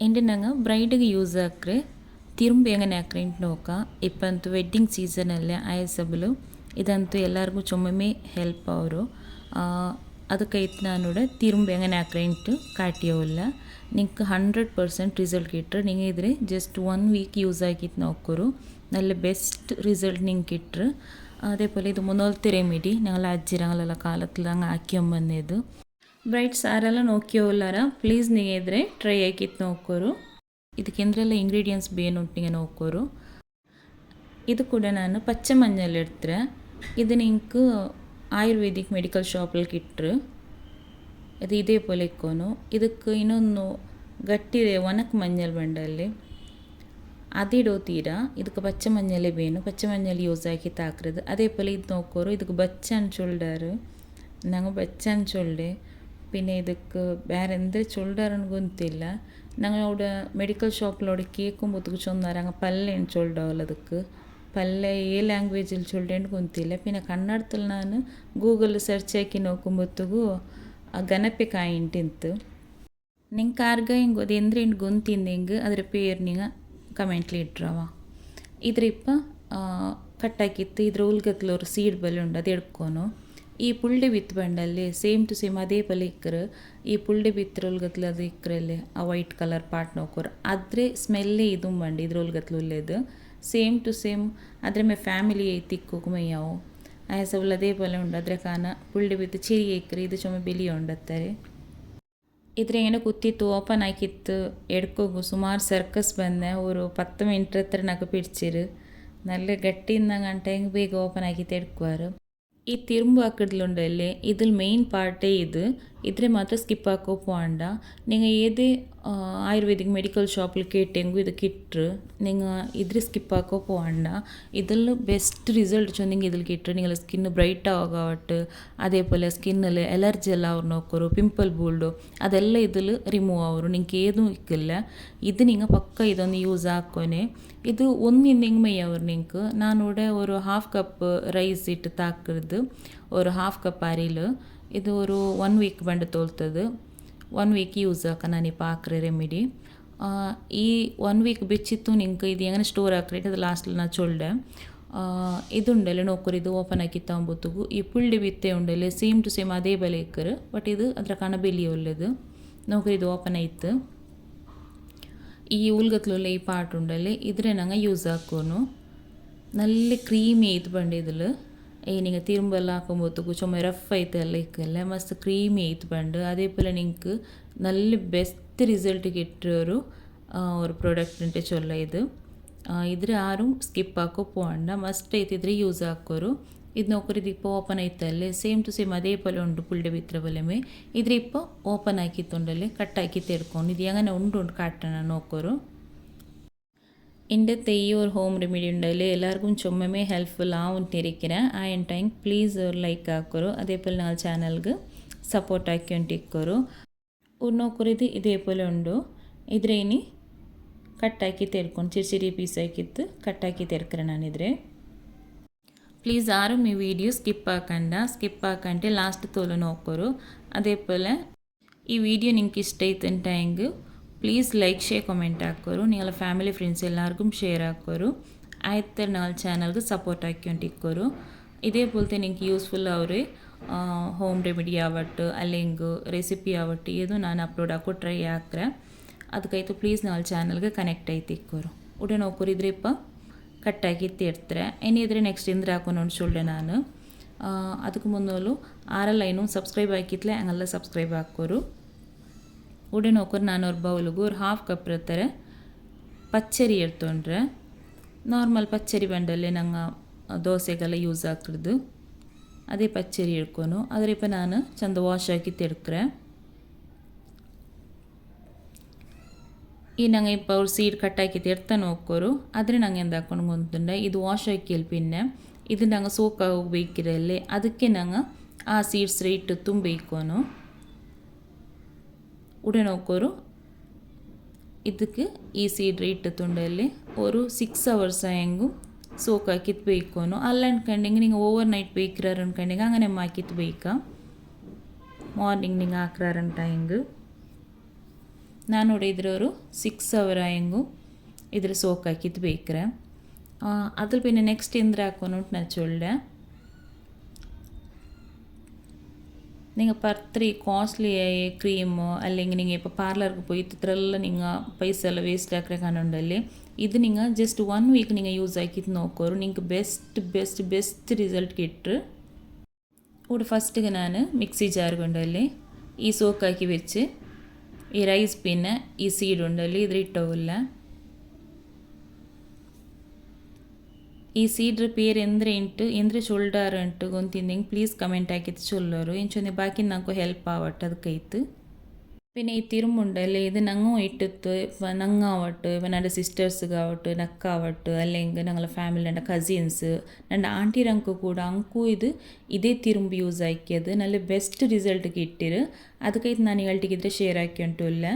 ಎಂಟನಾಗ ಬ್ರೈಡ್ಗೆ use ಹಾಕ್ರೆ ತಿರುಂಬು ಹೆಂಗನೆ ಹಾಕ್ರೆಂಟ್ ನೋಕ ಇಪ್ಪಂತೂ wedding ಸೀಸನಲ್ಲೇ ಆಯಸಬಲು ಇದಂತೂ ಎಲ್ಲರಿಗೂ ಚೊಮ್ಮೆ help ಅವರು ಅದಕ್ಕೆ അത് ನಾನೂಡ ತಿರುಂಬು ಹೆಂಗನೆ ಹಾಕ್ರೆಂಟ್ ಕಾಟಿಯೋಲ್ಲ നിങ്ങൾക്ക് ഹൺഡ്രഡ് പെർസെന്റ് റിസൾട്ട് കിട്ടും നിങ്ങൾ ഇതിൽ ജസ്റ്റ് വൺ വീക്ക് യൂസ് ആക്കിയിട്ട് നോക്കൊരു. നല്ല ബെസ്റ്റ് റിസൾട്ട് നിങ്ങൾക്ക് കിട്ടും അതേപോലെ ഇത് മൂന്നാമത്തെ റെമിഡി ഞങ്ങൾ അജ്ജിരങ്ങളുള്ള കാലത്തിൽ അങ്ങ് ആക്കിയാൽ വന്നത് ಬ್ರೈಟ್ ಸಾರೆಲ್ಲ ನೋಕ್ಕೋಲ್ಲಾರ ಪ್ಲೀಸ್ ನೀವು ಇದ್ರೆ ಟ್ರೈ ಆಗಿತ್ತು ನೋಕೋರು ಇದಕ್ಕೆಂದ್ರೆಲ್ಲ ಇಂಗ್ರೀಡಿಯೆಂಟ್ಸ್ ಬೇನುಂಟಿಗೆ ನೋಕೋರು ಇದು ಕೂಡ ನಾನು ಪಚ್ಚೆ ಮಂಜಲ್ಲಿ ಇಡ್ತಾರೆ. ಇದು ನಿಂಕು ಆಯುರ್ವೇದಿಕ್ ಮೆಡಿಕಲ್ ಶಾಪಲ್ಲಿ ಕಿಟ್ಟರು ಅದು ಇದೇ ಪೊಲೆಕ್ಕೋನು ಇದಕ್ಕೆ ಇನ್ನೊಂದು ಗಟ್ಟಿದೆ ಒನಕ್ ಮಂಜಲ್ ಬಂಡಲ್ಲಿ. ಅದಿಡೋ ತೀರಾ. ಇದಕ್ಕೆ ಪಚ್ಚೆ ಮಂಜಲೇ ಬೇನು. ಪಚ್ಚ ಮಂಜಲ್ ಯೂಸ್ ಆಗಿ ತಾಕ್ರದು. ಅದೇ ಪೊಲೆ ಇದು ನೋಕ್ಕೋರು. ಇದಕ್ಕೆ ಬಚ್ಚ ಅನ್ಸೊಲ್ಡಾರು ನಂಗೆ ಬಚ್ಚ ಅನ್ಸೊಲ್ಡೆ പിന്നെ ಇದಕ್ಕೆ ಬೇರೆ ಎಂದೇ ಚೊಲ್ಡಾರನ್ ಗೊತ್ತಿಲ್ಲ ನಂಗೆ ಅವಡ ಮೆಡಿಕಲ್ ಶಾಪ್ಲೋಡೆ ಕೇಕೊಂಬೊತ್ತುಗು ಚೊಂದಾರಂಗ ಪಲ್ಲೆ ಏನು ಚೊಲ್ಡವಲ್ಲ ಅದಕ್ಕೆ ಪಲ್ಲೆ ಏ ಲ್ಯಾಂಗ್ವೇಜಲ್ಲಿ ಚೊಲ್ಡೇನು ಗೊತ್ತಿಲ್ಲ ಪಿನ್ನ ಕನ್ನಡದಲ್ಲಿ ನಾನು ಗೂಗಲ್ ಸರ್ಚ್ ಹಾಕಿ ನೋಕೊಂಬೊತ್ತುಗು ಆ ಗಣಪೆ ಕಾಯಿಂಟಿಂತು ನಿಂಗೆ ಕಾರ್ಗ ಹಿಂಗೆ ಅದು ಎಂದ್ರೆ ಹಿಂಗೆ ಗೊಂತಿಂದು ಹಿಂಗೆ ಅದರ ಪೇರ್ ನಿಂಗೆ ಕಮೆಂಟ್ಲಿ ಇಟ್ರವ ಇದ್ರ ಇಪ್ಪ ಕಟ್ಟಾಕಿತ್ತು ಇದ್ರ ಉಲ್ಗಕ್ಲೋರು ಸೀಡ್ ಬಲ್ಲಿ ಉಂಡು ಅದು ಎಡ್ಕೊನು ಈ ಪುಳ್ಳಿ ಬಿತ್ತು ಬಂಡಲ್ಲಿ ಸೇಮ್ ಟು ಸೇಮ್ ಅದೇ ಪಲ್ಯ ಇಕ್ಕರು ಈ ಪುಳ್ಳಿ ಬಿತ್ತರ ಉಲ್ಗತ್ಲು ಅದು ಇಕ್ಕರಲ್ಲಿ ಆ ವೈಟ್ ಕಲರ್ ಪಾರ್ಟ್ ನೋಕೋರು ಅದ್ರೆ ಸ್ಮೆಲ್ಲೇ ಇದು ಬಂಡಿ ಇದ್ರ ಉಲ್ಗತ್ಲು ಉಲ್ಲೇದು ಸೇಮ್ ಟು ಸೇಮ್ ಅದ್ರ ಮೇ ಫ್ಯಾಮಿಲಿ ಐತಿ ಇಕ್ಕೋಕು ಮೇಯಾವು ಆಯಸಬಲ್ ಅದೇ ಪಲ್ಯ ಉಂಡು ಅದ್ರ ಕಾನ ಪುಳ್ಳಿ ಬಿತ್ತು ಚಿರಿ ಇಕ್ಕರು ಇದು ಚೊಮ್ಮೆ ಬಿಲಿ ಉಂಡತ್ತಾರೆ ಇದ್ರೆ ಏನೋ ಕೂತಿತ್ತು ಓಪನ್ ಆಕಿತ್ತು ಎಡ್ಕೋಗು ಸುಮಾರು ಸರ್ಕಸ್ ಬಂದೆ ಅವರು ಪತ್ತು ಮಿನಿಟ್ ಹತ್ರ ನಗ ಪಿಡ್ಚಿರು നല്ല ಗಟ್ಟಿಯಿಂದ ಗಂಟ ಹೆಂಗೆ ಬೇಗ ಓಪನ್ ಆಗಿತ್ತು ಎಡ್ಕುವಾರು ಈ ತಿರುಂಬು ಹಾಕಿದ್ಲುಂಡಲ್ಲಿ ಇದ್ರ ಮೇನ್ ಪಾರ್ಟೇ ಇದು ಇದ್ರೆ ಮಾತ್ರ ಸ್ಕಿಪ್ ಹಾಕೋಕೆ ಹೋಂಡ நீங்கள் எது ആയുർവേദിക് മെഡിക്കൽ ഷോപ്പിൽ കേട്ടെങ്കിൽ ഇത് കിട്ടു നിങ്ങൾ ഇതിൽ സ്കിപ്പ് ആക്കോ പോകണ്ട ഇതിൽ ബെസ്റ്റ് റിസൾട്ട് ചൊന്നെങ്കിൽ ഇതിൽ കിട്ടും നിങ്ങൾ സ്കിന്ന് ബ്രൈറ്റ് ആകാവട്ട് അതേപോലെ സ്കിന്നിൽ എലർജി ಎಲ್ಲ ಅವ್ರು ನೋಕೋರು ಪಿಂಪಲ್ ಬೂಲ್ಡು ಅದೆಲ್ಲ ಇದಿಲ್ ರಿಮೂವ್ ಅವರು ನಿಂಗೆ ಏನೂ ಇಕ್ಕಿಲ್ಲ ಇದು ನಿಂಗೆ ಪಕ್ಕ ಇದೊಂದು ಯೂಸ್ ಹಾಕೋನೆ ಇದು ಒಂದಿನ ಹೆಂಗೆ ಮೈ ಅವ್ರು ನಿಂಗೆ ನಾನು ഇവിടെ ഒരു ഹാഫ് കപ്പ് റൈസ് ഇട്ട് താക്കരുത് ഒരു ഹാഫ് കപ്പ് അരിയിൽ ഇത് ഒരു വൺ വീക്ക് ಬಂದು ತೋಲ್ತದೆ ಒನ್ ವೀಕ್ ಯೂಸ್ ಆಕ ನಾನು ಈ ಪಾಕ್ರೆ ರೆಮಿಡಿ ಈ ಒನ್ ವೀಕ್ ಬೆಚ್ಚಿತ್ತು ನಿಂಗೆ ಇದು ಹೆಂಗನೆ ಸ್ಟೋರ್ ಹಾಕ್ರಿ ಅದು ಲಾಸ್ಟಲ್ಲಿ ನಾ ಚೊಲ್ಡೆ ಇದುಂಡಲೆ ನೋಕರು ಇದು ಓಪನ್ ಆಗಿ ತಾಂಬುತ್ತಗು ಈ ಪುಳ್ಳಿ ಬಿತ್ತೆ ಉಂಡಲೆ ಸೇಮ್ ಟು ಸೇಮ್ ಅದೇ ಬೆಲೆ ಇಕ್ಕರು ಬಟ್ ಇದು ಅದರ ಕಣ ಬೆಲಿ ಒಳ್ಳೆದು ನೋಕರಿ ಇದು ಓಪನ್ ಆಯ್ತು ಈ ಉಲ್ಗತ್ಲುಲ್ಲ ಈ ಪಾರ್ಟ್ ಉಂಡಲೆ ಇದ್ರೆ ನಂಗೆ ಯೂಸ್ ಹಾಕೋನು നല്ല ക്രീമി ആയിട്ട് പണ്ട് ഇതിൽ ஏய் நீங்கள் திரும்பலாம் ஆக்கும்போதுக்கு ರಫ್ ரஃப் అయితే లైక్ ಕ್ರೀಮಿ క్రీమీ అయితే పండు అదే ನಲ್ಲಿ ಬೆಸ್ಟ್ ರಿಸಲ್ಟ್ బెస్ట్ రిజల్ట్ కిట్టరు ஒரு ಪ್ರಾಡಕ್ಟ್ ಚೊಲ್ಲ ಇದು. ಇದ್ರೆ ಯಾರು ಸ್ಕಿಪ್ ಹಾಕೋ ಪೋಂಡ ಮಸ್ಟ್ ಐತಿದ್ರೆ ಯೂಸ್ ಹಾಕೋರು. ಇದನ್ನ ಒಕ್ಕರಿ ಇಪ್ಪ ಓಪನ್ ಐತಲ್ಲೇ ಸೇಮ್ ಟು ಸೇಮ್ ಅದೇ ಪಲ್ಲೆ ಉಂಡು, ಪುಲ್ಡೆ ಬಿತ್ರ ಪಲ್ಲೆಮೆ ಇದ್ರೆ ಇಪ್ಪ ಓಪನ್ ಹಾಕಿತ್ತೊಂಡಲ್ಲೇ ಕಟ್ ಹಾಕಿ ತೆಡ್ಕೊಂಡು. ಇದು ಹೆಂಗನೆ ಉಂಡು ಉಂಡು ಕಾಟಣ ನೋಕೋರು ഇന്നത്തെ ഈ ഒരു ഹോം റെമഡി ഉണ്ടെങ്കിൽ എല്ലാവർക്കും ചുമ്മമേ ഹെൽപ്ഫുള്ളാവും ഇരിക്കുന്നത് ആ എൻ ടൈം പ്ലീസ് ഒരു ലൈക്ക് ആക്കോರು അതേപോലെ നാല് ಚಾನಲ್ಗೆ ಸಪೋರ್ಟ್ ಹಾಕ್ಯೊಂಟಿಕ್ಕೋರು ಉರ್ನೋಕುರಿದು ಇದೇ ಪೋಲೆ ಉಂಡು ಇದ್ರೆ ಇನಿ ಕಟ್ಟಾಕಿ ತೆರ್ಕೊಂಡು ಚಿರ್ಚಿರಿ ಪೀಸ್ ಹಾಕಿತ್ತು ಕಟ್ಟಾಕಿ ತೆರ್ಕರೆ ನಾನಿದ್ರೆ ಪ್ಲೀಸ್ ಯಾರು ಮೀ ವೀಡಿಯೋ ಸ್ಕಿಪ್ ಹಾಕಂಡ ಸ್ಕಿಪ್ ಹಾಕಂటే ಲಾಸ್ಟ್ ತೋಲು ನೋಕ್ಕೋರು ಅದೇ ಪೋಲೆ ಈ ವೀಡಿಯೋ ನಿಂಗೆ ಇಷ್ಟ ಐತೆ ಅಂತ ಹೆಂಗೆ ಪ್ಲೀಸ್ ಲೈಕ್ ಶೇರ್ ಕಮೆಂಟ್ ಹಾಕೋರು ನಿಗಳ ಫ್ಯಾಮಿಲಿ ಫ್ರೆಂಡ್ಸ್ ಎಲ್ಲರಿಗೂ ಶೇರ್ ಹಾಕೋರು ಆಯ್ತು ನಾಳೆ ಚಾನಲ್ಗೆ ಸಪೋರ್ಟ್ ಹಾಕ್ಕೊಂಡಿಕ್ಕೋರು ഇതേപോലത്തെ എനിക്ക് യൂസ്ഫുൾ ആവറ് ഹോം റെമിഡി ആവട്ടെ അല്ലെങ്കിൽ ರೆಸಿಪಿ ಆವಟ್ಟು ಇದು ನಾನು ಅಪ್ಲೋಡ್ ಹಾಕೋ ಟ್ರೈ ಹಾಕ್ರೆ ಅದಕ್ಕಾಯ್ತು ಪ್ಲೀಸ್ ನಾಳೆ ಚಾನಲ್ಗೆ ಕನೆಕ್ಟ್ ಐತಿ ಇಕ್ಕೋರು ಉಡೆ ನೋಕೋರು ಇದ್ರೆ ಇಪ್ಪ ಕಟ್ಟಾಗಿ ತೇರ್ತಾರೆ ಏನಿದ್ರೆ ನೆಕ್ಸ್ಟ್ ಇಂದ್ರೆ ಹಾಕೊಂಡು ಸುಳ್ಳೆ ನಾನು ಅದಕ್ಕೆ ಮುನ್ನೋಲು ಆರಲ್ಲ ಏನು ಸಬ್ಸ್ಕ್ರೈಬ್ ಹಾಕಿತ್ಲೆ ಹಂಗೆಲ್ಲ ಸಬ್ಸ್ಕ್ರೈಬ್ ಹಾಕೋರು ಉಡೆ ನೋಕೋರು ನಾನು ಅವ್ರ ಬೌಲಿಗೂ ஒரு ಹಾಫ್ ಕಪ್ ಇರ್ತಾರೆ. ಪಚ್ಚರಿ ಎಡ್ತೊಂಡ್ರೆ ನಾರ್ಮಲ್ ಪಚ್ಚರಿ ಬಂಡಲ್ಲಿ ನಂಗೆ ದೋಸೆಗೆಲ್ಲ ಯೂಸ್ ಆಗ್ತಿದ್ದು ಅದೇ ಪಚ್ಚರಿ ಇಡ್ಕೊನು ಆದರೆ ಇಪ್ಪ ನಾನು ಚಂದ ವಾಶ್ ಹಾಕಿ ತೆಡ್ಕ್ರೆ. ಈ ನಂಗೆ ಇಪ್ಪ ಅವ್ರು ಸೀಡ್ ಕಟ್ಟಾಕಿ ತೆಡ್ತಾ ಹೋಗ್ಕೋರು ಆದರೆ ನಂಗೆ ಎಂದು ಹಾಕೊಂಡು ಇದು ವಾಶ್ ಹಾಕಿಲ್ ಪಿನ್ನೆ ಇದು ನಂಗೆ ಸೋಕ ಹೋಗ್ಬೇಕಿರಲ್ಲೇ ಅದಕ್ಕೆ ನಂಗೆ ಆ ಸೀಡ್ಸ್ ರೇಟ್ ತುಂಬಿಕೋನು ಉಡೇನ ಇದಕ್ಕೆ ಈ ಸೀಡ್ ಇಟ್ಟ ತುಂಡಲ್ಲಿ ಅವರು ಸಿಕ್ಸ್ ಅವರ್ಸ ಹೆಂಗು ಸೋಕಾಕಿತ್ ಬೇಕೋನು ಅಲ್ಲ ಅನ್ಕಂಡಿಂಗೆ ನಿಂಗೆ ಓವರ್ ನೈಟ್ ಬೇಕಿರಾರು ಅನ್ಕಂಡಿಂಗೆ ಹಂಗನೆ ಮಾಕಿತ್ ಬೇಕಾ ಮಾರ್ನಿಂಗ್ ನಿಂಗೆ ಹಾಕ್ರಾರಂಟ ಹೆಂಗೆ. ನಾನು ನೋಡಿದ್ರವರು ಸಿಕ್ಸ್ ಅವರ ಹೆಂಗು ಇದ್ರ ಸೋಕಾಕಿತ್ ಬೇಕ್ರೆ ಅದ್ರ ಬಿನ್ನ ನೆಕ್ಸ್ಟ್ ಇಂದ್ರೆ ಹಾಕೊಂಡು ನಾನು ಚೊಳ್ಳೆ நீங்கள் പർത്തിരി കോസ്റ്റ്ലി ആയ ക്രീമോ അല്ലെങ്കിൽ നിങ്ങൾ ഇപ്പോൾ പാർലർക്ക് പോയി ഇത്രല്ല നിങ്ങൾ പൈസ എല്ലാം വേസ്റ്റ് ആക്കാനുണ്ടല്ലേ ഇത് നിങ്ങൾ ജസ്റ്റ് വൺ വീക്ക് നിങ്ങൾ യൂസ് ആക്കിയിട്ട് നോക്കോറു നിങ്ങൾക്ക് ബെസ്റ്റ് ബെസ്റ്റ് ബെസ്റ്റ് റിസൾട്ട് കിട്ടു ഇവിടെ ഫസ്റ്റ് ഞാൻ മിക്സി ജാർ കൊണ്ടല്ലേ ഈ സോക്കാക്കി വെച്ച് ഈ റൈസ് പിന്നെ ഈ സീഡ് ഉണ്ടല്ലേ ഇതിൽ ഇട്ടവില്ല ಈ ಸೀಡ್ ಪೇರ್ ಎಂದ್ರೆ ಇಂಟು ಎಂದ್ರೆ ಶೋಲ್ಡರ್ ಉಂಟು ಗೊಂತಿಂದಿಂಗ್ ಪ್ಲೀಸ್ ಕಮೆಂಟ್ ಹಾಕಿತ್ತು ಚೊಲ್ಲರು ಇಂಚೊಂದೆ ಬಾಕಿ ನಂಗೆ ಹೆಲ್ಪ್ ಆವಟ್ಟು ಅದಕ್ಕೈತು പിന്നെ ഈ തിരുമുണ്ടല്ലേ ഇത് ഞങ്ങൾ ഇട്ടിട്ട് ഞങ്ങാവട്ട് ഇപ്പം എൻ്റെ സിസ്റ്റേഴ്സുകാവട്ട് നക്കാവട്ട് അല്ലെങ്കിൽ ഞങ്ങളെ ഫാമിലി എൻ്റെ കസിൻസ് എൻ്റെ ആൻറ്റിരങ്ക് കൂടെ അങ്കും ഇത് ഇതേ തിരുമ്പ് യൂസ് ആക്കിയത് നല്ല ബെസ്റ്റ് റിസൾട്ട് കിട്ടിയത് അതൊക്കെ ഇത് നനികൾട്ടിക്ക് ഇതിൽ ഷെയർ ആക്കിയിട്ടില്ല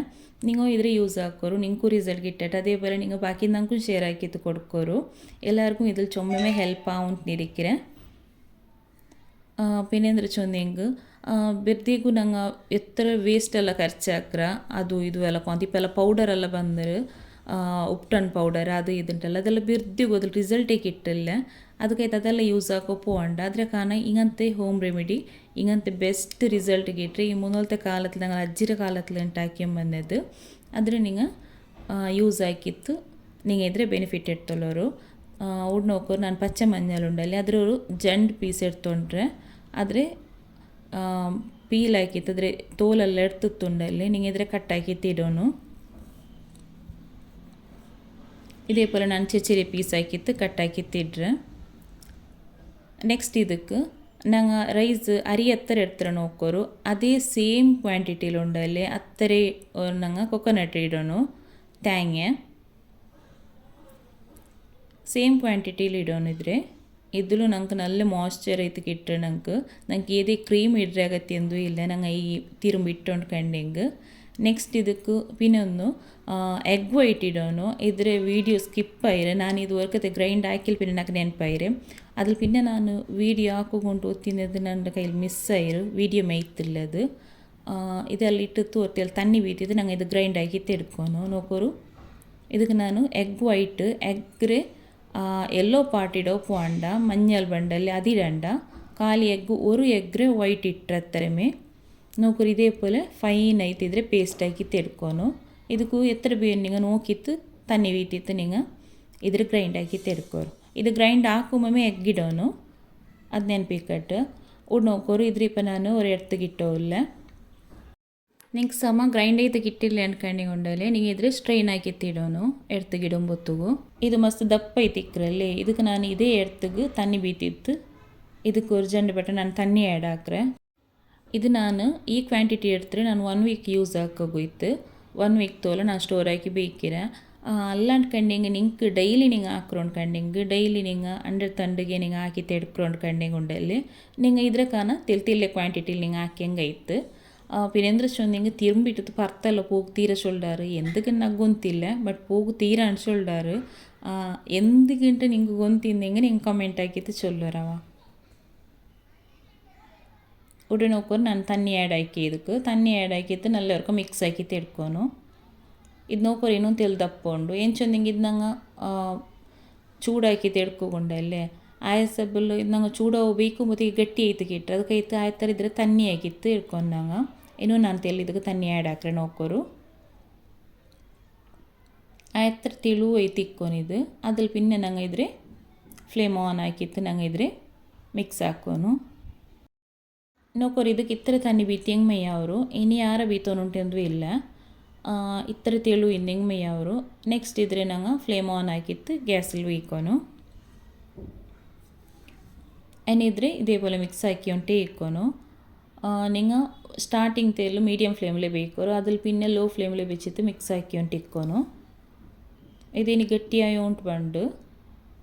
നിങ്ങൾ ഇതിൽ യൂസ് ആക്കോರು ನಿಂಗೂ ರಿಸಲ್ಟ್ ಗಿಟ್ಟೈತೆ ಅದೇ പോലെ ನೀವು ಬಾಕಿ ನಂಗೂ ಶೇರ್ ಹಾಕಿತ್ತು ಕೊಡ್ಕೋರು ಎಲ್ಲರಿಗೂ ಇದ್ರಲ್ಲಿ ಚೊಮ್ಮೆ ಹೆಲ್ಪ್ ಆಗುಂತ ನಿರಿಕ್ಕಿರೆ എന്താ ಚೊಂದೆಂಗ್ ಬೆರ್ದಿಗೂ ನಂಗೆ ಎತ್ತರ ವೇಸ್ಟ್ ಎಲ್ಲ ಖರ್ಚಾಕ್ರ ಅದು ಇದು ಎಲ್ಲ ಕೊಂತಿಪ್ಪೆಲ್ಲ ಪೌಡರ್ ಎಲ್ಲ ಬಂದರೆ ಉಪ್ಟನ್ ಪೌಡರ್ ಅದು ಇದುಂಟಲ್ಲ ಅದೆಲ್ಲ ಬೆರ್ದಿಗೂ ಅದ್ರ ರಿಸಲ್ಟೇ കിട്ടില്ല ಅದಕ್ಕೈತೆ ಅದೆಲ್ಲ ಯೂಸ್ ಆಕೋ പോകണ്ട അതിലെ കാരണം ഇങ്ങനത്തെ ഹോം റെമഡി ഇങ്ങനത്തെ ബെസ്റ്റ് റിസൾട്ട് കിട്ടി ഈ മുന്നോളത്തെ കാലത്തിൽ ഞങ്ങൾ അജ്ജിര കാലത്തിൽ ഉണ്ടാക്കിയ വന്നത് അതിന് നിങ്ങൾ ಯೂಸ್ ಆಕಿತ್ತು നിങ്ങൾ ಇದ್ರೆ ಬೆನಿಫಿಟ್ ಇರ್ತಲ್ಲವರು ಉಡ್ಣ ನೋಕ್ಕೋರು ನಾನು ಪಚ್ಚ ಮಂಜಲ್ ಉಂಡಲ್ಲಿ. ಅದರಲ್ಲಿ ಜಂಡ್ ಪೀಸ್ ಎರ್ ತೊಂಡ್ರೆ ಆದರೆ ಪೀಲ್ ಹಾಕಿತ್ತು ಆದರೆ ತೋಲೆಲ್ಲ ಎಡ್ತಿತ್ತುಂಡಲ್ಲೇ ನಿಂಗೆ ಇದ್ದರೆ ಕಟ್ಟಾಕಿ ತಿಡೋಣ ಇದೇಪೋಲೆ ನಾನು ಚಚೇರಿ ಪೀಸ್ ಹಾಕಿತ್ತು ಕಟ್ಟಾಕಿ ತಿಟ್ಟರೆ ನೆಕ್ಸ್ಟ್ ಇದಕ್ಕೆ ನನಗೆ ರೈಸ್ ಅರಿ ಎತ್ತರ ಎಡ್ತಿರ ನೋಕ್ಕೋರು ಅದೇ ಸೇಮ್ ಕ್ವಾಂಟಿಟಿಯಲ್ಲಿ ಉಂಡಲ್ಲೇ ಅತ್ತರೆ ನಂಗೆ ಕೊಕೊನಟ್ ಇಡೋಣು ತ್ಯಾಂಕ್ ಯೇ ಸೇಮ್ ಕ್ವಾಂಟಿಟಿಲಿ ಇಡೋನಿದ್ರೆ ഇതിലും ഞങ്ങൾക്ക് നല്ല മോയ്സ്ചർ ആയിട്ട് കിട്ടും ഞങ്ങൾക്ക് ഞങ്ങൾക്ക് ഏതേ ക്രീം ഇടുന്ന അകത്തൊന്നും ഇല്ല ഞങ്ങൾ ഈ തിരുമ്പ് ഇട്ടുകൊണ്ട് കണ്ടെങ്കിൽ ನೆಕ್ಸ್ಟ್ ಇದಕ್ಕೆ ಪಿನ್ನೊಂದು ಎಗ್ ವೈಟ್ ಇಡೋನು ಇದ್ರ ವೀಡಿಯೋ ಸ್ಕಿಪ್ ಆಯಿರೆ ನಾನು ಇದು ವರ್ಕತೆ ಗ್ರೈಂಡ್ ಹಾಕಿಲ್ ಪಿನ್ನ ನನಗೆ ನೆನಪಾಯಿರೆ ಅದ್ರ ಪಿನ್ನ ನಾನು ವೀಡಿಯೋ ಹಾಕೊಂಡು ಓದ್ತಿದ್ದದು ನನ್ನ ಕೈಲಿ ಮಿಸ್ ಆಯಿರು ವೀಡಿಯೋ ಮೇಯ್ತಿಲ್ಲದು ಇದೆಲ್ಲ ಇಟ್ಟು ತೋರ್ತಿಲ್ಲ ತಣ್ಣಿ ಬೀತಿದ್ದು ನಂಗೆ ಇದು ಗ್ರೈಂಡ್ ಆಗಿ ತೆಡ್ಕೊನು ನೋಕೋರು ಇದಕ್ಕೆ ನಾನು ಎಗ್ ವೈಟ್ ಎಗ್ರೆ ಎಲ್ಲೋ ಪಾರ್ಟ್ ಇಡೋ ಪೋಂಡ ಮಂಜಲ್ ಬಂಡಲ್ಲಿ ಅದಿಡಂಡ ಖಾಲಿ ಎಗ್ಗು ഒരു ಎಗ್ರೆ ವೈಟ್ ಇಟ್ಟರತ್ತರಮೇ ನೋಕರು ಇದೇ ಪೋಲೆ ಫೈನ್ ಐತಿದ್ರೆ ಪೇಸ್ಟ್ ಹಾಕಿ ತೆಡ್ಕೊನು ಇದಕ್ಕೂ ಎತ್ತರ ಬೇರು ನಿಂಗೆ ನೋಕಿತ್ತು ತನ್ನಿ ವೀತಿತ್ತು ನಿಂಗೆ ಇದ್ರ ಗ್ರೈಂಡ್ ಹಾಕಿ ತೆಡ್ಕೋರು ಇದು ಗ್ರೈಂಡ್ ಹಾಕುಮೊಮ್ಮೆ ಎಗ್ಗಿಡೋನು ಅದು ನೆನಪಿಕಟ್ಟು ಉಡ್ ನೋಕೋರು ಇದ್ರ ಇಪ್ಪ ನಿಂಗೆ ಸಮ ಗ್ರೈಂಡ್ ഗ്രൈൻഡ് ചെയ്ത് കിട്ടില്ല ಅನ್ಕೊಂಡಿಗೊಂಡಲೆ ನೀವು ಇದ್ರೆ ಸ್ಟ್ರೈನ್ ಹಾಕಿತ್ತಿಡೋನು ಎಡ್ತಿಗೆ ಇಡಂಬೊತ್ತುಗು ಇದು ಮಸ್ತ್ ದಪ್ಪ ಐತಿ ಐತಿಕ್ರಲ್ಲೇ ಇದಕ್ಕೆ ನಾನು ಇದೇ ಎರ್ತಗೆ ತಣ್ಣಿ ಬೀತಿತ್ತು. ಇದಕ್ಕೆ ಒರ್ಜಂಡ್ ಬೆಟ್ಟ ನಾನು ತಣ್ಣಿ ಆ್ಯಡ್ ಹಾಕ್ರೆ. ಇದು ನಾನು ಈ ಕ್ವಾಂಟಿಟಿ ಎಡ್ತಾರೆ ನಾನು ಒನ್ ವೀಕ್ ಯೂಸ್ ಹಾಕೋಗೋಯ್ತು. ಒನ್ ವೀಕ್ ತೋಲ ನಾನು ಸ್ಟೋರ್ ಹಾಕಿ ಬೇಕಿರ. ಅಲ್ಲಾಂಡ್ ಕಂಡಿಂಗ್ ನಿಂಗೆ ಡೈಲಿ ನಿಂಗೆ ಹಾಕ್ರೋಂಡ್ ಕಂಡಿಂಗ್ ಡೈಲಿ ನಿಂಗೆ ಅಂಡರ್ ತಂಡಿಗೆ ನಿಂಗೆ ಹಾಕಿ ತೆಡ್ಕ್ರೋಂಡ್ ಕಣ್ಣಿಗೆ ಉಂಡಲ್ಲಿ. ನಿಂಗೆ ಇದ್ರ ಕಾನ ತಿಲ್ ಕ್ವಾಂಟಿಟಿ ಕ್ವಾಂಟಿಟಿಲಿ ನಿಂಗೆ ಇತ್ತು పినేంద్రచంద్ ఇంక తిరుంబి ఇటు భర్తలో పోగు తీర చూడారు ఎందుకు నాకు గొంతిల్ల బట్ పోగు తీర అని చూడారు ఎందుకంటే నీకు గొంతింది ఇంక నేను కమెంట్ ఆకితే చొల్లరవా உடனே உட்காரு நான் தண்ணி ஆட் ஆக்கியதுக்கு தண்ணಿ ಆ್ಯಡ್ ಆಕಿತ್ತು ನಲ್ಲವರ್ಕು ಮಿಕ್ಸ್ ಆಕಿ ತೆಡ್ಕೊನು ಇದು ನೋಕೋರು ಏನೂ ತೆಲ್ ದಪ್ಪೊಂಡು ಏನು ಚಂದಂಗೆ ಇದು ನಂಗೆ ಚೂಡಾಕಿ ತೆಡ್ಕೊಂಡಲ್ಲೇ ಆಯ ಸಬ್ಬಲ್ಲು ಇದು ನಂಗೆ ಚೂಡವು ಬೇಕು ಮತ್ತು ಗಟ್ಟಿ ಐತೆ ಕೆಟ್ಟರೆ ಅದಕ್ಕೆ ಐತೆ ಆಯ್ತಾರೆ ಇದ್ರೆ ತಣ್ಣಿ ಆಗಿತ್ತು ಇಟ್ಕೊಂಡಂಗೆ ಇನ್ನು ನಾನು ತೆಲ್ಲಿದ್ದಕ್ಕೆ ತನ್ನಿ ಆ್ಯಡ್ ಹಾಕ್ರೆ ನೋಕ್ಕೋರು ಆಯ್ತು ತಿಳು ಐತಿ ಇಕ್ಕೊನಿದ್ದು ಅದ್ರಲ್ಲಿ ಪಿನ್ನೆ ನಂಗೆ ಇದ್ರೆ ಫ್ಲೇಮ್ ಆನ್ ಹಾಕಿತ್ತು ನಂಗೆ ಇದ್ರೆ ಮಿಕ್ಸ್ ಹಾಕೋನು. ನೋಕೋರು ಇದಕ್ಕೆ ಇತ್ತರ ತನ್ನಿ ಬೀತಿಯಂಗೆ ಅವರು? ಇನ್ನು ಯಾರ ಬೀತೋನುಂಟೆಂದು ಇಲ್ಲ. ಇತ್ತರ ತೆಳು ಇನ್ನೆಂಗೆ ಅವರು? ನೆಕ್ಸ್ಟ್ ಇದ್ರೆ ನಂಗೆ ಫ್ಲೇಮ್ ಆನ್ ಹಾಕಿತ್ತು ಗ್ಯಾಸಲ್ಲಿ ಇಕ್ಕೋನು. ಏನಿದ್ರೆ ಇದೇ ಪೋಲೆ ಮಿಕ್ಸ್ ಹಾಕಿ ಒಂಟೆ ಇಕ್ಕೋನು. നിങ്ങൾ സ്റ്റാർട്ടിങ് തേൽ മീഡിയം ഫ്ലെയിമിൽ വേവിക്കോറ് അതിൽ പിന്നെ ലോ ഫ്ലെയിമിൽ വെച്ചിട്ട് മിക്സ് ആക്കിക്കൊണ്ടിരിക്കോണു ഇതിനി ഗട്ടിയായി കൊണ്ട് പണ്ട്.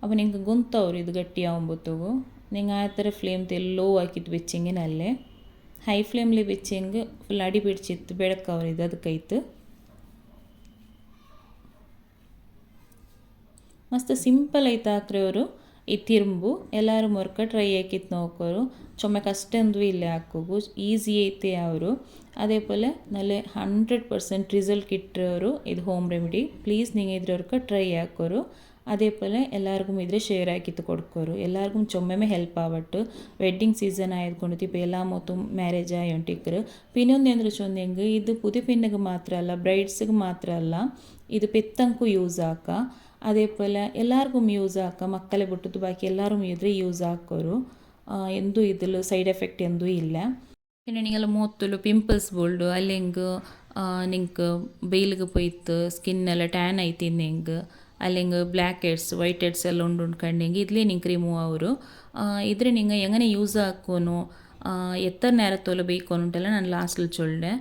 അപ്പോൾ നിങ്ങൾക്ക് ഗുന്തവരും ഇത് ഗട്ടിയാവുമ്പോഴത്തേക്കും നിങ്ങൾ ആ ಥರ ഫ്ലെയിം തേൽ ലോ ആക്കിയിട്ട് വെച്ചെങ്കിനല്ലേ ഹൈ ഫ്ലെയിമിൽ വെച്ചെങ്കിൽ ഫുൾ അടി പിടിച്ചിട്ട് ബെഴക്കവർ ഇത് അത് കൈത്ത് ಮಸ್ತ್ സിമ്പിൾ ಐತೆ ಹಾಕ್ರಿ ಅವರು ಈ ತಿರುಂಬು ಎಲ್ಲರೂ ಮೊರ್ಕ ಟ್ರೈ ಹಾಕಿತ್ ನೋಕೋರು ಚೊಮ್ಮೆ ಕಷ್ಟಂದು ಇಲ್ಲೇ ಹಾಕೋಗು. ಈಸಿ ಐತೆ ಅವರು. ಅದೇ ಪೋಲೆ ನಲ್ಲೆ ಹಂಡ್ರೆಡ್ ಪರ್ಸೆಂಟ್ ರಿಸಲ್ಟ್ ಇಟ್ಟರವರು ಇದು ಹೋಮ್ ರೆಮಿಡಿ ಪ್ಲೀಸ್ ನೀವು ಇದ್ರವ್ರಕ ಟ್ರೈ ಹಾಕೋರು. ಅದೇ ಪೋಲೆ ಎಲ್ಲರಿಗೂ ಇದ್ರೆ ಶೇರ್ ಹಾಕಿತ್ತು ಕೊಡ್ಕೋರು. ಎಲ್ಲರಿಗೂ ಚೊಮ್ಮೆಮೆ ಹೆಲ್ಪ್ ಆವಟ್ಟು. ವೆಡ್ಡಿಂಗ್ ಸೀಸನ್ ಆಯ್ದುಕೊಂಡು ಇಪ್ಪ ಎಲ್ಲ ಮತ್ತು ಮ್ಯಾರೇಜ್ ಆಯೊಂಟಿಕ್ಕರು ಪಿನ್ನೊಂದು ಅಂದ್ರೆ ಚೊಂದೆಂಗೆ ಇದು ಪುದಿ ಪಿನ್ನಗೆ ಮಾತ್ರ ಅಲ್ಲ ಬ್ರೈಡ್ಸ್ಗೆ ಮಾತ್ರ ಅಲ್ಲ. ಇದು ಪಿತ್ತಂಕು ಯೂಸ್ ಆಕ. ಅದೇ ಪೋಲ ಎಲ್ಲಾರ್ಗೂ ಯೂಸ್ ಹಾಕ, ಮಕ್ಕಳೇ ಬಿಟ್ಟದ್ದು ಬಾಕಿ ಎಲ್ಲರೂ ಇದ್ರೆ ಯೂಸ್ ಹಾಕೋರು. ಎಂದೂ ಇದಲು ಸೈಡ್ ಎಫೆಕ್ಟ್ ಎಂದೂ ಇಲ್ಲ. ನಿನಗೆಲ್ಲ ಮೂತ್ತಲು ಪಿಂಪಲ್ಸ್ ಬೋಲ್ಡು ಅಲ್ಲಿ ಹೆಂಗೆ ನಿಂಗೆ ಬೇಲ್ಗೆ ಸ್ಕಿನ್ ಎಲ್ಲ ಟ್ಯಾನ್ ಐತಿ ಹೆಂಗೆ. ಅಲ್ಲಿ ಹಿಂಗೆ ಬ್ಲ್ಯಾಕ್ ಹೆಡ್ಸ್, ವೈಟ್ ಹೆಡ್ಸ್ ಎಲ್ಲ ಉಂಡು ಉಂಡ್ಕೊಂಡು ಹಿಂಗೆ ಇದ್ಲೇ ನಿಂಗೆ ರಿಮೂವ್ ಅವರು. ಇದ್ರೆ ನಿಂಗೆ ಹೆಂಗನೆ ಯೂಸ್ ಹಾಕೋನು ಎತ್ತರ ನೇರ ತೋಲು ಬೇಕು ಅಂತೆಲ್ಲ ನಾನು ಲಾಸ್ಟಲ್ಲಿ ಚೊಳ್ಳೆ.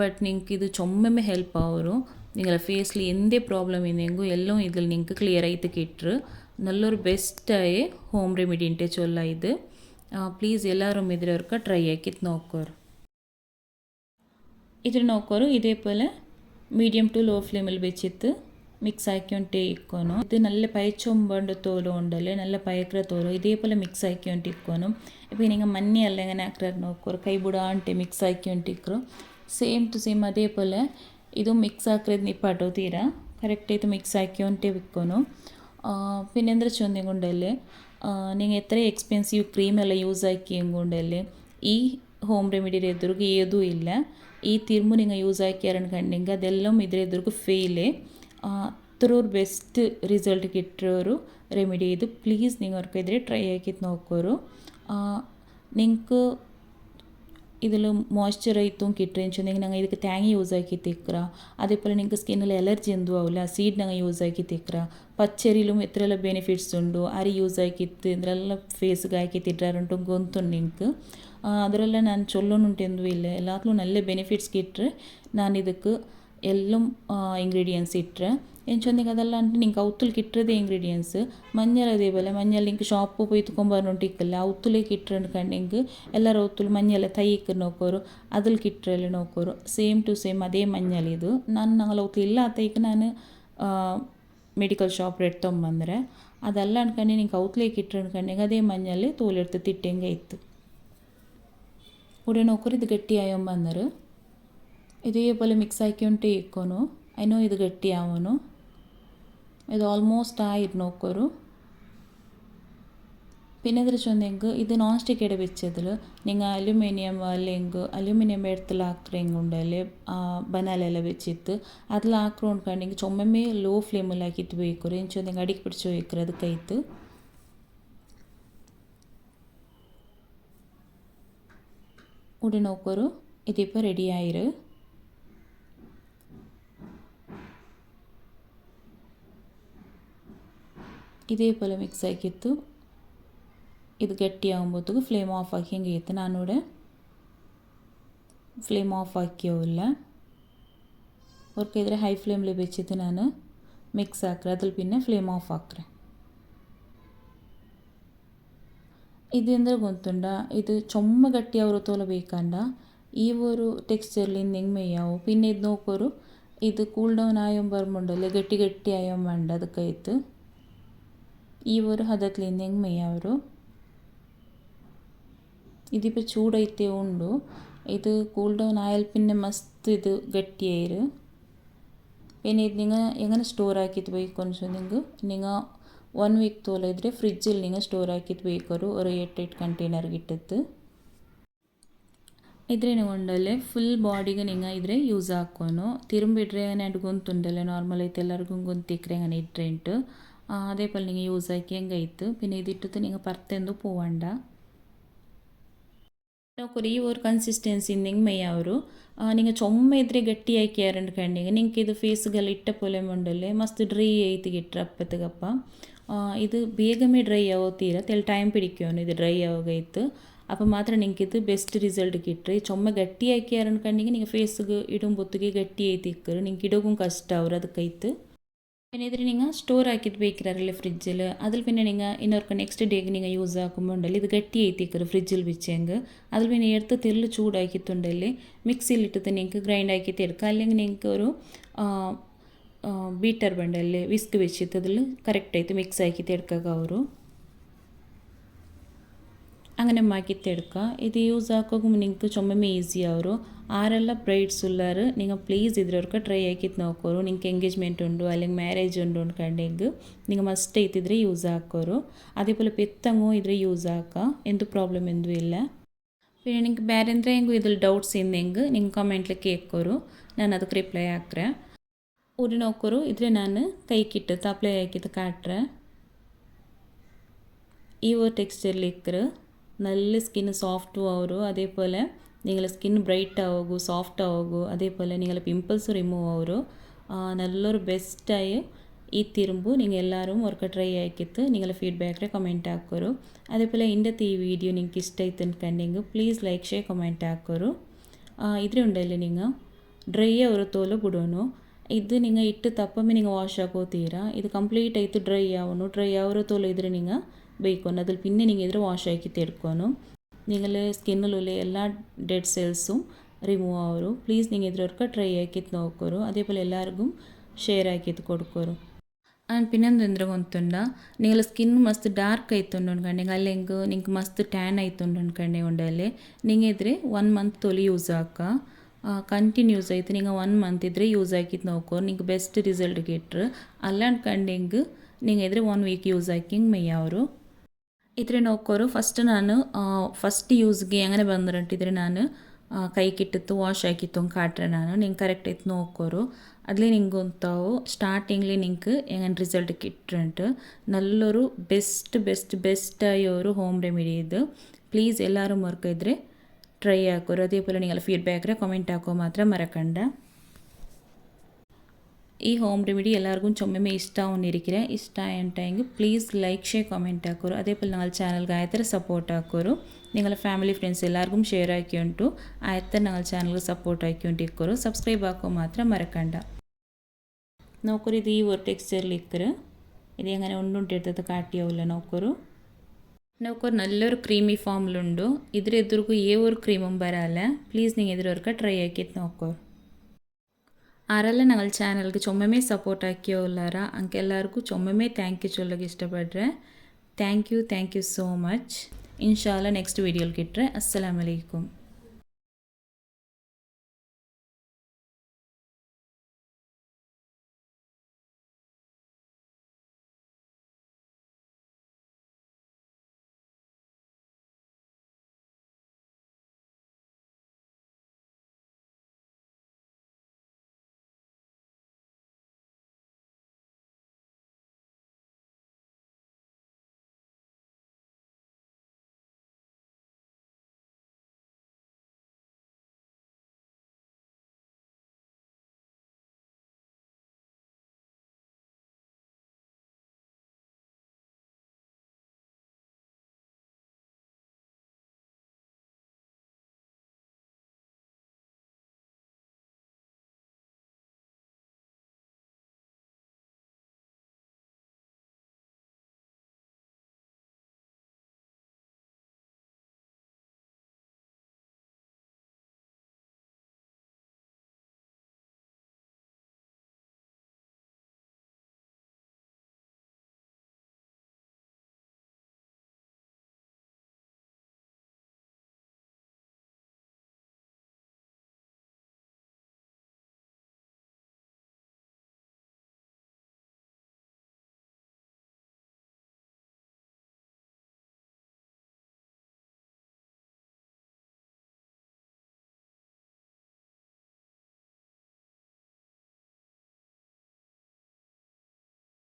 ಬಟ್ ನಿಂಗೆ ಇದು ಚೊಮ್ಮೆಮ್ಮೆ ಹೆಲ್ಪ್ ಅವರು. നിങ്ങളുടെ ഫേസിൽ എന്ത് പ്രോബ്ലം ഇന്നെങ്കിൽ എല്ലാം ഇതിൽ നിങ്ങൾക്ക് ക്ലിയർ ആയിട്ട് കിട്ടും നല്ലൊരു ബെസ്റ്റായ ഹോം റെമിഡീന്റെ ചൊല്ല ഇത് പ്ലീസ് എല്ലാവരും ഇതിലവർക്ക് ട്രൈ ആക്കി നോക്കോർ ഇതിൽ നോക്കോറ് ഇതേപോലെ മീഡിയം ടു ലോ ഫ്ലെയിമിൽ വെച്ചിട്ട് മിക്സ് ആക്കിക്കൊണ്ടേ ഇക്കോണം ഇത് നല്ല പയച്ചൊമ്പണ്ട് തോലും ഉണ്ടല്ലേ നല്ല പയക്കിற തോലും ഇതേപോലെ മിക്സ് ആക്കിക്കൊണ്ട് ഇക്കോണം ഇപ്പോൾ നിങ്ങൾ മഞ്ഞയല്ല എങ്ങനെ ആക്കിറാർ നോക്കോറ് കൈ മിക്സ് ആക്കിക്കൊണ്ട് ഇക്കറും സെയിം ടു സെയിം അതേപോലെ ഇതും മിക്സ് ആക്കരുത് നീ പടോ തീര. കറക്റ്റ് ಹಾಕಿದ್ರೆ മിക്സ് ആക്കിയോണ്ടി ಕರೆಕ್ಟಾಯಿತು പിന്നെ എന്താ ചോദ്യം കൊണ്ടല്ലേ? നിങ്ങൾ എത്ര എക്സ്പെൻസീവ് ക്രീം എല്ലാം യൂസ് ആക്കിയും കൊണ്ടല്ലേ? ഈ ഹോം റെമിഡിയുടെ എതിർക്ക് ഏതും ഇല്ല. ഈ തിരുമ്പ് നിങ്ങൾ യൂസ് ആക്കിയാരൻ കണ്ടെങ്കിൽ അതെല്ലാം ഇതിൽ എതിർക്ക് അത്ര അത്രയൊരു ബെസ്റ്റ് റിസൾട്ട് കിട്ടിയൊരു റെമിഡി ഇത്. പ്ലീസ് നിങ്ങൾക്കെതിരെ ട്രൈ ആക്കി നോക്കൊരു. നിങ്ങൾക്ക് ഇതിൽ മോയ്സ്ചറൈത്തും കിട്ടുകയെന്നുവെച്ചിട്ടുണ്ടെങ്കിൽ ഞങ്ങൾ ഇതൊക്കെ തേങ്ങ യൂസാക്കി തേക്കുക അതേപോലെ നിങ്ങൾക്ക് സ്കിന്നിൽ എലർജി എന്തും ആവില്ല സീഡ് ഞങ്ങൾ യൂസാക്കി തേക്കുക പച്ചരിയിലും എത്രയെല്ലാം ബെനിഫിറ്റ്സ് ഉണ്ടു അരി യൂസാക്കി ഇതിലെല്ലാം ഫേസ്ಗೆ ಹಾಕಿ ತಿಟ್ಟಾರಂಟು ಗೊತ್ತು ನಿಂಗೆ ಅದರಲ್ಲ ನಾನು ಚೊಲ್ಲೋನುಂಟು ಎಂದೂ ಇಲ್ಲ ಎಲ್ಲಾತ್ಲೂ ನಲ್ಲ ಬೆನಿಫಿಟ್ಸ್ ಕಿಟ್ಟರೆ ನಾನು ಇದಕ್ಕೆ ಎಲ್ಲೂ ಇಂಗ್ರೀಡಿಯೆಂಟ್ಸ್ ಇಟ್ಟರೆ ಏನು ಚಂದಗೆ ಅದೆಲ್ಲ ಅಂಟು ನಿಂಗೆ ಅವ್ತುಲ್ಗೆ ಇಟ್ಟಿರದೇ ಇಂಗ್ರೀಡಿಯೆಂಟ್ಸ್ ಮಂಜಲ್ ಅದೇ ಬೋಲೆ ಮಂಜಲ್ ಇಂಕ್ ಶಾಪು ಪೋಯಿ ತುಕೊಂಬರ್ನುಂಟು ಇಕ್ಕಲ್ಲ ಅವ್ತುಲೇಗೆ ಇಟ್ಟಿರನ್ ಕಂಡೆಂಗ್ ಎಲ್ಲರ ಅವ್ತುಲ್ ಮಂಜಲ ತೈಯಿಕ್ಕ ನೋಕೋರು ಅದಲ್ಗೆ ಇಟ್ಟಿರಲ್ಲ ನೋಕೋರು ಸೇಮ್ ಟು ಸೇಮ್ ಅದೇ ಮಂಜಲ್ ಇದು ನಾನು ನಂಗೆ ಅವ್ತು ಇಲ್ಲ ಆತೈಕ್ ನಾನು ಮೆಡಿಕಲ್ ಶಾಪ್ ರೇಟ್ ತೊಗೊಂಬಂದರೆ ಅದೆಲ್ಲ ಅನ್ಕಂಡು ನಿಂಗೆ ಅವ್ತುಲೇಗೆ ಇಟ್ಟರೆ ಅನ್ಕಂಡೆಂಗೆ ಅದೇ ಮಂಜಲ್ಲಿ ತೋಲೆಡ್ತು ತಿಟ್ಟೆಂಗೆ ಇತ್ತು ಉಡೆ ನೋಕೋರು ಇದು ಗಟ್ಟಿ ಆಯೊಂಬಂದರು ഇതേപോലെ മിക്സ് ആക്കിക്കൊണ്ടേ ഇരിക്കോനു അതിനും ഇത് കെട്ടിയാവുന്നു ഇത് ഓൾമോസ്റ്റ് ആയിരുന്നു ഒക്കൊരു പിന്നെ ഇതിൽ ഇത് നോൺ സ്റ്റിക്കയുടെ വെച്ചതിൽ നിങ്ങൾ അലുമിനിയം അല്ലെങ്കിൽ അലുമിനിയം എടുത്തിൽ ആക്കുറെങ്കിൽ ബനാലെല്ലാം വെച്ചിട്ട് അതിൽ ആക്കുറോണ്ടെങ്കിൽ ചുമ്മമേ ലോ ഫ്ലെയിമിലാക്കിയിട്ട് വെക്കുറു എനിക്ക് ചൊന്നെങ്കിൽ അടിക്ക് പിടിച്ച് വെക്കുറു അത് കൈത്ത്. ഉടനോക്കൊരു. ഇതിപ്പോൾ റെഡിയായിരു ಇದೇಪೋಲೆ ಮಿಕ್ಸ್ ಆಗಿತ್ತು ಇದು ಗಟ್ಟಿ ಆಗುമ്പോത്തേಗೂ ಫ್ಲೇಮ್ ಆಫ್ ಆಗಿ ಹಿಂಗೆ ಇತ್ತು ನಾನು ನೋಡೆ ಫ್ಲೇಮ್ ಆಫ್ ಹಾಕಿಯೋಲ್ಲ ഓർക്കിದ್ರೆ ഹൈ ഫ്ലെയിമിൽ വെച്ചിട്ട് ഞാൻ മിക്സ് ആക്കുക അതിൽ പിന്നെ ഫ്ലെയിം ഓഫ് ആക്കുക ഇതെന്താ ഗൊന്തുണ്ട ഇത് ചൊമ്മ ഗട്ടിയാവോ തോല ബേക്കണ്ട ഈ ഒരു ടെക്സ്ചറിൽ ഇന്നെങ്ങ് മെയ്യാവും. പിന്നെ ഇത് നോക്കൊരു ഇത് കൂൾ ഡൗൺ ആയും വരുമ്പോണ്ടല്ലേ ഗട്ടി ഗട്ടി ആയും വേണ്ട. അതൊക്കെ ഇത് ఈవరు ಮೇಯವರು మేయవరు ಇದೀಪ ಚೂಡೈತೆ ಉಂಡು. ಇದು ಕೂಲ್ ಡೌನ್ ಆಯಲ್ ಪಿನ್ನೆ ಮಸ್ತ್ ಇದು ಗಟ್ಟಿ ಐರು. ಏನೇ ಇದು ನಿಂಗೆ ಸ್ಟೋರ್ ಹಾಕಿದ್ ಬೇಕು ಅನ್ಸು ನಿಂಗೆ? ನಿಂಗೆ ಒನ್ ವೀಕ್ ತೋಲ ಇದ್ರೆ ಫ್ರಿಜ್ಜಲ್ಲಿ ನಿಂಗೆ ಸ್ಟೋರ್ ಹಾಕಿದ್ ಬೇಕೋರು ಅವರು. ಏಟ್ ಏಟ್ ಕಂಟೈನರ್ ಇಟ್ಟದ್ದು. ಇದ್ರೆ ಉಂಡಲೆ ಫುಲ್ ಬಾಡಿಗೆ ನಿಂಗೆ ಇದ್ರೆ ಯೂಸ್ ಹಾಕೋನು. ತಿರುಂಬಿಡ್ರೆ ನೆಡ್ಗೊಂತುಂಡಲ್ಲೇ ನಾರ್ಮಲ್ ಐತೆ ಎಲ್ಲರಿಗೂ ಗೊಂತಿಕ್ರೆ ಹಂಗೆ ಇಟ್ರೆಂಟು അതേപോലെ നിങ്ങൾ യൂസ് ആക്കിയാൽ കഴിത്ത് പിന്നെ ഇതിട്ടിട്ട് നിങ്ങൾ പുറത്തെന്ത് പോവണ്ട. നോക്കൊരു ഈ ഒരു കൺസിസ്റ്റൻസി നിങ്ങ ഒരു നിങ്ങൾ ചൊമ്മ എതിരെ ഗട്ടിയാക്കിയാറുണ്ട് കണ്ടെങ്കിൽ നിങ്ങൾക്ക് ഇത് ഫേസുകൾ ഇട്ട പോലെ ഉണ്ടല്ലേ? മസ്ത് ഡ്രൈ ആയിട്ട് കിട്ടും അപ്പത്തേക്കപ്പ ഇത് വേഗമേ ഡ്രൈ ആവോ തീരെ. തെൽ ടൈം പിടിക്കുമോ ഇത് ഡ്രൈ ആവുകയത്ത് അപ്പം മാത്രം നിങ്ങൾക്ക് ഇത് ബെസ്റ്റ് റിസൾട്ട് കിട്ടും. ചുമ ഗട്ടിയാക്കിയാറുണ്ടെങ്കിൽ നിങ്ങൾ ഫേസ് ഇടും ഇടുമ്പോഴത്തേക്ക് ഗട്ടിയായി തീക്കരു നിങ്ങൾക്ക് ഇടവും കഷ്ടമാവും അത് കഴിത്ത് പിന്നെ ഇതിന് നിങ്ങൾ സ്റ്റോർ ആക്കിയിട്ട് വെക്കാറില്ലേ ഫ്രിഡ്ജിൽ അതിൽ പിന്നെ നിങ്ങൾ ഇന്നവർക്ക് നെക്സ്റ്റ് ഡേക്ക് നിങ്ങൾ യൂസ് ആക്കുമ്പോണ്ടല്ലേ ഇത് ഗട്ടി എത്തിക്കറ് ഫ്രിഡ്ജിൽ വെച്ചെങ്കിൽ അതിൽ പിന്നെ എടുത്ത് തെല്ല് ചൂടാക്കിയിട്ടുണ്ടല്ലേ? മിക്സിയിലിട്ടിട്ട് നിങ്ങൾക്ക് ഗ്രൈൻഡ് ആക്കിയിട്ട് എടുക്കുക അല്ലെങ്കിൽ നിങ്ങൾക്ക് ഒരു ബീറ്റർ വേണ്ടല്ലേ? വിസ്ക് വെച്ചിട്ട് അതിൽ കറക്റ്റായിട്ട് മിക്സ് ആക്കിയിട്ട് എടുക്കുക ഒരു. അങ്ങനെ മാക്കിത്തെടുക്കുക ഇത് യൂസ് ആക്കുമ്പോൾ നിങ്ങൾക്ക് ചുമമേ ഈസി ആവും. ಆರೆಲ್ಲ ಪ್ರೈಡ್ಸ್ ಉಲ್ಲಾರ ನಿಂಗೆ ಪ್ಲೀಸ್ ಇದ್ರವ್ರಕ್ಕೆ ಟ್ರೈ ಹಾಕಿತ್ತು ನೋಕೋರು ನಿಂಗೆ ಎಂಗೇಜ್ಮೆಂಟ್ ಉಂಡು ಅಲ್ಲಿ ಮ್ಯಾರೇಜ್ ಉಂಡು ಅಂದ್ಕೊಂಡೆಗ್ ನಿಂಗೆ ಮಸ್ತ್ ಇದ್ದಿದ್ರೆ ಯೂಸ್ ಹಾಕೋರು. ಅದೇ ಪೋಲೆ ಇದ್ರೆ ಯೂಸ್ ಆಕ ಎಂದು ಪ್ರಾಬ್ಲಮ್ ಎಂದು ಇಲ್ಲ. ನಿಂಗೆ ಬೇರೆ ಅಂದರೆ ಹೆಂಗು ಇದ್ರಲ್ಲಿ ಡೌಟ್ಸ್ ಇಂದೆಂಗೆ ನಿಂಗೆ ಕಾಮೆಂಟ್ಲಿ ಕೇಕೋರು ನಾನು ಅದಕ್ಕೆ ರಿಪ್ಲೈ ಹಾಕ್ರೆ. ಊರಿ ನೋಕೋರು ಇದ್ರೆ ನಾನು ಕೈ ಕಿಟ್ಟು, ತಪ್ಲೈ ಹಾಕಿದ್ದು ಕಾಟ್ರೆ. ಇವು ಟೆಕ್ಸ್ಚರ್ಲಿಕ್ರೆ ನಲ್ಲಿ ಸ್ಕಿನ್ ಸಾಫ್ಟ್ ಅವರು. ಅದೇ ಪೋಲೆ ನಿಗಲ ಸ್ಕಿನ್ ಬ್ರೈಟ್ ಆವೋಗು ಸಾಫ್ಟ್ ಆವೋಗು ಅದೇ ಪೋಲ ನಿಗಲ ಪಿಂಪಲ್ಸ್ ರಿಮೂವ್ ಅವರು ನಲ್ಲೊರು ಬೆಸ್ಟಾಯಿ ಈ തിരുമ്പു നിങ്ങൾ എല്ലാവരും ഒക്കെ ട്രൈ ആക്കിയിട്ട് നിങ്ങൾ ഫീഡ്ബാക്കിൽ കമൻറ്റ് ആക്കരു അതേപോലെ ഇന്നത്തെ ഈ വീഡിയോ നിങ്ങൾക്ക് ഇഷ്ടമായി കണ്ടെങ്കിൽ പ്ലീസ് ലൈക്ക് ഷെയർ കമൻറ്റ് ആക്കരു ഇതിലുണ്ടല്ലേ നിങ്ങൾ ഡ്രൈ ഒരു തോല് ಬಿಡೋನು ಇದು ನಿಂಗೆ ಇಟ್ಟು ತಪ್ಪೊಮ್ಮೆ ನಿಂಗೆ ವಾಶ್ ಹಾಕೋತೀರಾ ಇದು ಕಂಪ್ಲೀಟ್ ಆಯಿತು ಡ್ರೈ ಆವನು ಡ್ರೈ ಆವರ ತೋಲು ಇದ್ರೆ ನಿಂಗೆ ಬೇಕು ಅದ್ರ ಪಿನ್ನೆ ನಿಂಗೆ ಇದ್ರೆ ವಾಶ್ ಹಾಕಿ ತೆಡ್ಕೊನು നിങ്ങൾ സ്കിന്നിലുള്ള എല്ലാ ഡെഡ് ರಿಮೂವ್ റിമൂവ് ആവരും പ്ലീസ് നിങ്ങൾ ಟ್ರೈ ട്രൈ ആക്കിയിട്ട് നോക്കോരു അതേപോലെ എല്ലാവർക്കും ಶೇರ್ ആക്കിയിട്ട് കൊടുക്കോരു ಆ್ಯಂಡ್ ಪಿನ್ನೊಂದು ಅಂದ್ರೆ ಒಂದುಂಡ ನಿಂಗಳ ಸ್ಕಿನ್ ಮಸ್ತ್ ಡಾರ್ಕ್ ಆಯ್ತುಂಡು ಅನ್ಕಂಡು ನಿಂಗೆ ಅಲ್ಲಿ ಹೆಂಗೆ ನಿಂಗೆ ಮಸ್ತ್ ಟ್ಯಾನ್ ಆಯ್ತುಂಡು ಅನ್ಕಂಡು ಉಂಡಲ್ಲಿ ನಿಂಗೆ ಇದ್ರೆ ಒನ್ ಮಂತ್ ತೊಲಿ ಯೂಸ್ ಆಕ ಕಂಟಿನ್ಯೂಸ್ ಆಯ್ತು ನಿಂಗೆ ಒನ್ ಮಂತ್ ಇದ್ರೆ ಯೂಸ್ ಆಕಿತ್ತು ನೋಕೋ ನಿಂಗೆ ಬೆಸ್ಟ್ ರಿಸಲ್ಟ್ ಗಿಟ್ರು ಅಲ್ಲ ಅನ್ಕಂಡು ಹಿಂಗೆ ನಿಂಗೆ ಇದ್ರೆ ಒನ್ ವೀಕ್ ಯೂಸ್ ಆಕಿಂಗ್ ಮೈ ಅವರು ಇದ್ರೆ ನೋಕೋರು ಫಸ್ಟ್ ನಾನು ಫಸ್ಟ್ ಯೂಸ್ಗೆ അങ്ങനെ ಬಂದ್ರಂಟಿದ್ರೆ ನಾನು ಕೈ ಕಿಟ್ಟಿತ್ತು ವಾಶ್ ಆಗಿತ್ತು ಕಾಟ್ರೆ ನಾನು. ನಿಂಗೆ ಕರೆಕ್ಟ್ ಇತ್ತು ನೋಕೋರು ಅದ್ಲಿ ನಿಂಗೆ ಅಂತಾವು ಸ್ಟಾರ್ಟಿಂಗ್ಲಿ ನಿಂಗೆ ಹೆಂಗನ್ ರಿಸಲ್ಟ್ ಕಿಟ್ರಂಟು. ನಲ್ಲರು ಬೆಸ್ಟ್ ಬೆಸ್ಟ್ ಬೆಸ್ಟ್ ಆಯೋರು ಹೋಮ್ ರೆಮಿಡಿ ಇದು. ಪ್ಲೀಸ್ ಎಲ್ಲರೂ ಮರ್ಕಿದ್ರೆ ಟ್ರೈ ಹಾಕೋರು. ಅದೇ ಪೋಲ ನಿಂಗೆಲ್ಲ ಫೀಡ್ಬ್ಯಾಕ್ರೆ ಕಾಮೆಂಟ್ ಹಾಕೋ ಮಾತ್ರ ಮರಕಂಡ. ಈ ಹೋಮ್ ರೆಮಿಡಿ ಎಲ್ಲರಿಗೂ ಒಮ್ಮೊಮ್ಮೆ ಇಷ್ಟ ಅನ್ನಿರಿಕಿರ ಇಷ್ಟ ಅಂಟೆಂಗೆ ಪ್ಲೀಸ್ ಲೈಕ್ ಶೇರ್ ಕಮೆಂಟ್ ಹಾಕೋರು ಅದೇಪೋಲ್ ನಾಲ್ ಚಾನಲ್ಗೆ ಆಯ್ತಾರೆ ಸಪೋರ್ಟ್ ಹಾಕೋರು നിങ്ങളെ ഫാമിലി ഫ്രണ്ട്സ് എല്ലാവർക്കും ഷെയർ ആക്കിയുണ്ടു. ആയത്തെ ഞങ്ങൾ ചാനൽ സപ്പോർട്ട് ആക്കിക്കൊണ്ടിരിക്കും സബ്സ്ക്രൈബ് ആക്കുക മാത്രം മറക്കണ്ട. നോക്കൊരു ഇത് ഈ ഒരു ടെക്സ്ചറിൽ ഇക്കറ് ഇത് എങ്ങനെ ഉണ്ടുണ്ടെടുത്തത് കാട്ടിയാവില്ല നോക്കൊരു. നോക്കൊരു നല്ലൊരു ക്രീമി ഫോമിലുണ്ടു ഇതിലെതിർക്കും ഏ ഒരു ക്രീമും വരാല്ല. പ്ലീസ് നിങ്ങൾ ഇതിലൊരുക്ക ട്രൈ ആക്കിയിട്ട് നോക്കൂ ಅರಲ್ಲ ನಗಲ್ ಚಾನಲ್ಗೆ ಚೊಮ್ಮೆ ಸಪೋರ್ಟ್ ಹಾಕಿಯೋಲ್ಲಾರ ಅಂಕೆಲ್ಲರಿಗೂ ಚೊಮ್ಮೆ ಥ್ಯಾಂಕ್ ಯು ಚೊಲ್ಲಗೆ ಇಷ್ಟಪಡ್ರೆ thank you thank you so much ಇನ್ಶಾಲ್ಲ next ವೀಡಿಯೋಲ್ ಗಿಟ್ರೆ ಅಸ್ಸಲಾಮಲೈಕುಮ್